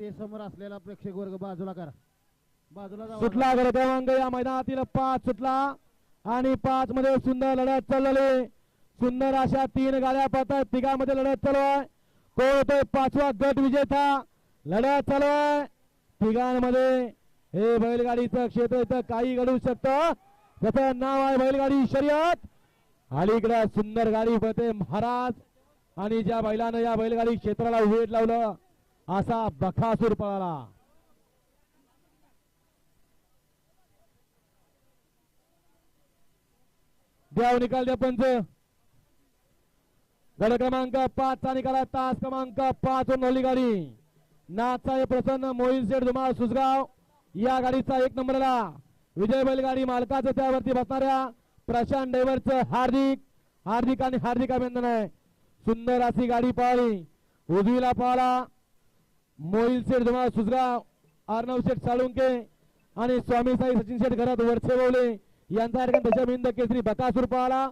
ते समोर असलेला प्रेक्षक वर्ग बाजूला करा. बाजूला जावा. सुटला क्रमांक या मैदानातील पाच सुटला. आणि पाच मध्ये सुंदर लढत चाललेली सुंदर अशा तीन गाड्या पाहतात तिघांमध्ये लढत चालू आहे. कोण होतोय पाचवा गट विजेता. लढत चालू आहे. तिघांमध्ये हे बैलगाडीचं क्षेत्र इथं काही घडू शकतं. त्याचं नाव आहे बैलगाडी शर्यत. अलीकडे सुंदर गाडी पळते महाराज. आणि ज्या बैलानं या बैलगाडी क्षेत्राला वेट लावलं असा बखासूर पळाला. द्याव निकाल द्या पंच. गड क्रमांक पाच चा निकाल तास क्रमांक पाच वर नवली गाडी. नाथसाहेब प्रसन्न मोहिन शेठ धुमाळ सुसगाव या गाडीचा एक नंबरला विजय बैलगाडी मालकाचं त्यावरती बसणाऱ्या प्रशांत ड्रायव्हरचं हार्दिक हार्दिक आणि हार्दिक अभिनंदन आहे. सुंदर अशी गाडी पाळली. उजवीला पाळा मोहिल शेठ धुमाळ सुसगाव अर्णव शेठ साळुंके आणि स्वामी साई सचिन शेठ घरात वरचे बोवले यांचा दशमिंद केसरी बकासूर पाहला.